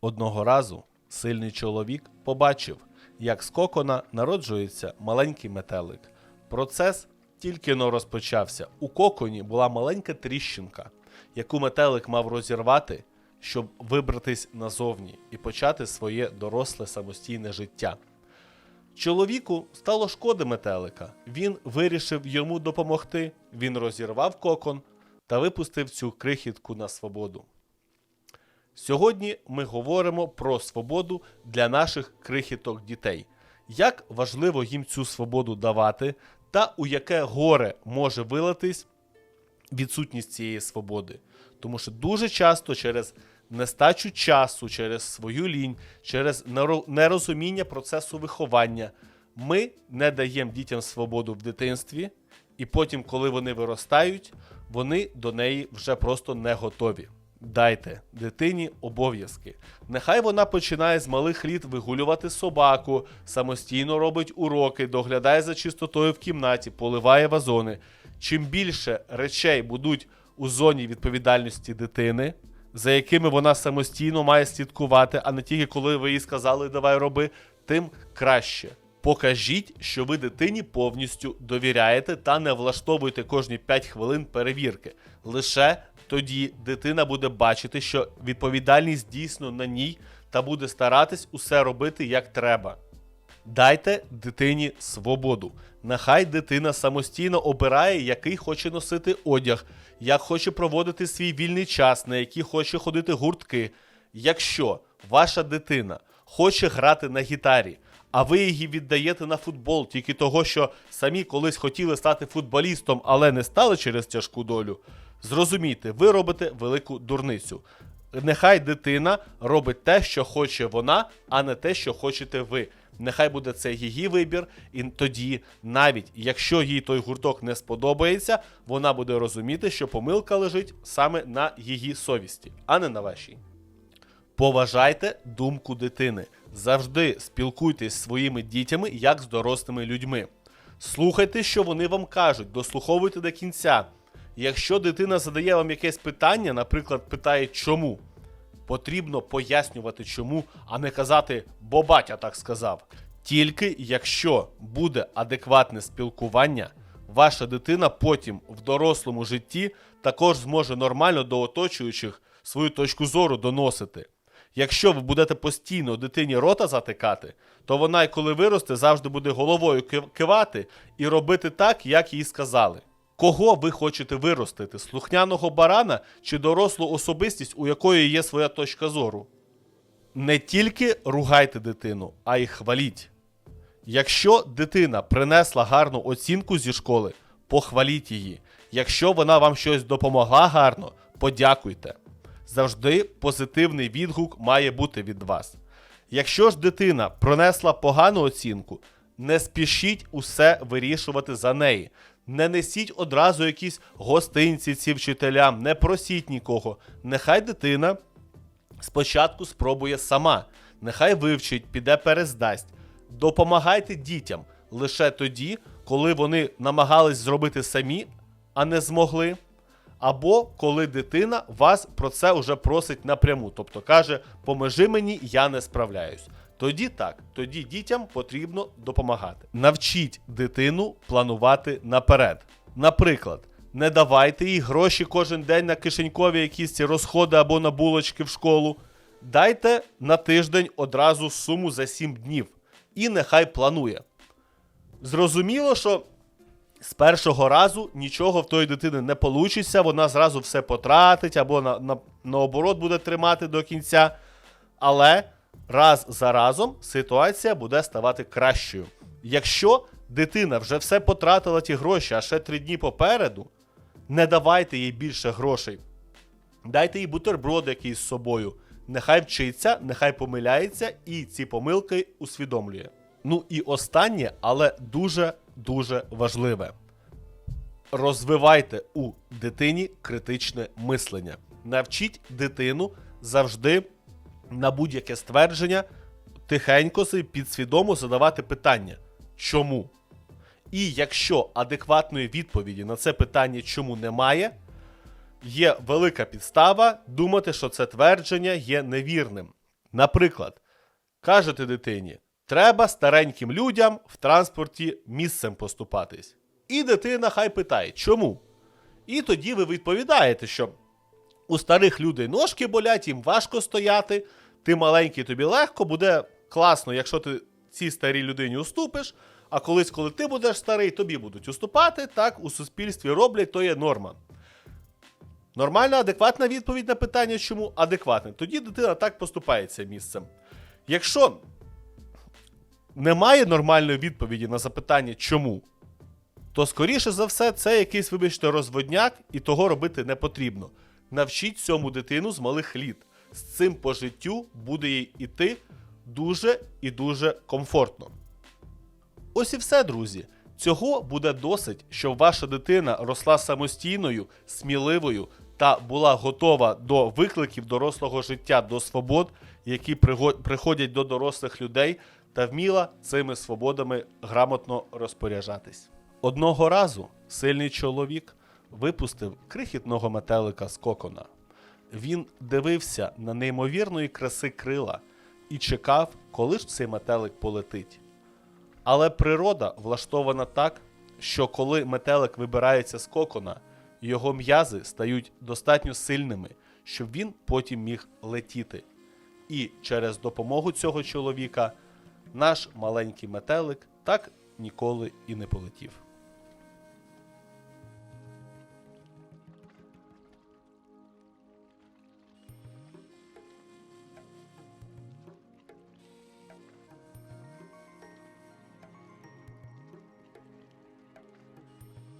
Одного разу сильний чоловік побачив, як з кокона народжується маленький метелик. Процес тільки но розпочався. У коконі була маленька тріщинка, яку метелик мав розірвати, щоб вибратись назовні і почати своє доросле самостійне життя. Чоловіку стало шкоди метелика. Він вирішив йому допомогти. Він розірвав кокон та випустив цю крихітку на свободу. Сьогодні ми говоримо про свободу для наших крихіток дітей. Як важливо їм цю свободу давати, та у яке горе може вилитись відсутність цієї свободи. Тому що дуже часто через нестачу часу, через свою лінь, через нерозуміння процесу виховання ми не даємо дітям свободу в дитинстві, і потім, коли вони виростають, вони до неї вже просто не готові. Дайте дитині обов'язки. Нехай вона починає з малих літ вигулювати собаку, самостійно робить уроки, доглядає за чистотою в кімнаті, поливає вазони. Чим більше речей будуть у зоні відповідальності дитини, за якими вона самостійно має слідкувати, а не тільки коли ви їй сказали давай роби, тим краще. Покажіть, що ви дитині повністю довіряєте та не влаштовуєте кожні 5 хвилин перевірки. Лише тоді дитина буде бачити, що відповідальність дійсно на ній та буде старатись усе робити як треба. Дайте дитині свободу. Нехай дитина самостійно обирає, який хоче носити одяг, як хоче проводити свій вільний час, на які хоче ходити гуртки. Якщо ваша дитина хоче грати на гітарі, а ви її віддаєте на футбол тільки того, що самі колись хотіли стати футболістом, але не стали через тяжку долю, зрозумійте, ви робите велику дурницю. Нехай дитина робить те, що хоче вона, а не те, що хочете ви. Нехай буде це її вибір, і тоді, навіть якщо їй той гурток не сподобається, вона буде розуміти, що помилка лежить саме на її совісті, а не на вашій. Поважайте думку дитини. Завжди спілкуйтесь зі своїми дітями як з дорослими людьми. Слухайте, що вони вам кажуть, дослуховуйте до кінця. Якщо дитина задає вам якесь питання, наприклад, питає чому, потрібно пояснювати чому, а не казати бо батя так сказав. Тільки якщо буде адекватне спілкування, ваша дитина потім в дорослому житті також зможе нормально до оточуючих свою точку зору доносити. Якщо ви будете постійно дитині рота затикати, то вона, коли виросте, завжди буде головою кивати і робити так, як їй сказали. Кого ви хочете виростити? Слухняного барана чи дорослу особистість, у якої є своя точка зору? Не тільки ругайте дитину, а й хваліть. Якщо дитина принесла гарну оцінку зі школи, похваліть її. Якщо вона вам щось допомогла гарно, подякуйте. Завжди позитивний відгук має бути від вас. Якщо ж дитина пронесла погану оцінку, не спішіть усе вирішувати за неї. Не несіть одразу якісь гостинці ці вчителям, не просіть нікого. Нехай дитина спочатку спробує сама, нехай вивчить, піде перездасть. Допомагайте дітям лише тоді, коли вони намагались зробити самі, а не змогли. Або коли дитина вас про це вже просить напряму, тобто каже: поможи мені, я не справляюсь. Тоді так, тоді дітям потрібно допомагати. Навчіть дитину планувати наперед. Наприклад, не давайте їй гроші кожен день на кишенькові якісь ці розходи або на булочки в школу. Дайте на тиждень одразу суму за 7 днів. І нехай планує. Зрозуміло, що з першого разу нічого в тої дитини не вийде, вона зразу все потратить або на, на, наоборот буде тримати до кінця. Але раз за разом ситуація буде ставати кращою. Якщо дитина вже все потратила ті гроші, а ще три дні попереду, не давайте їй більше грошей. Дайте їй бутерброд якийсь з собою. Нехай вчиться, нехай помиляється і ці помилки усвідомлює. Ну і останнє, але дуже-дуже важливе. Розвивайте у дитині критичне мислення. Навчіть дитину завжди на будь-яке ствердження тихенько підсвідомо задавати питання. Чому? І якщо адекватної відповіді на це питання чому немає, є велика підстава думати, що це твердження є невірним. Наприклад, кажете дитині, треба стареньким людям в транспорті місцем поступатись. І дитина хай питає, чому? І тоді ви відповідаєте, що у старих людей ножки болять, їм важко стояти, ти маленький, тобі легко, буде класно, якщо ти цій старій людині уступиш, а колись, коли ти будеш старий, тобі будуть уступати, так у суспільстві роблять, то є норма. Нормальна, адекватна відповідь на питання, чому адекватна. Тоді дитина так поступається місцем. Якщо немає нормальної відповіді на запитання, чому, то скоріше за все це якийсь, вибачте, розводняк, і того робити не потрібно. Навчіть цьому дитину з малих літ. З цим по життю буде їй іти дуже і дуже комфортно. Ось і все, друзі. Цього буде досить, щоб ваша дитина росла самостійною, сміливою та була готова до викликів дорослого життя, до свобод, які приходять до дорослих людей, та вміла цими свободами грамотно розпоряджатись. Одного разу сильний чоловік випустив крихітного метелика з кокона. Він дивився на неймовірної краси крила і чекав, коли ж цей метелик полетить. Але природа влаштована так, що коли метелик вибирається з кокона, його м'язи стають достатньо сильними, щоб він потім міг летіти. І через допомогу цього чоловіка наш маленький метелик так ніколи і не полетів.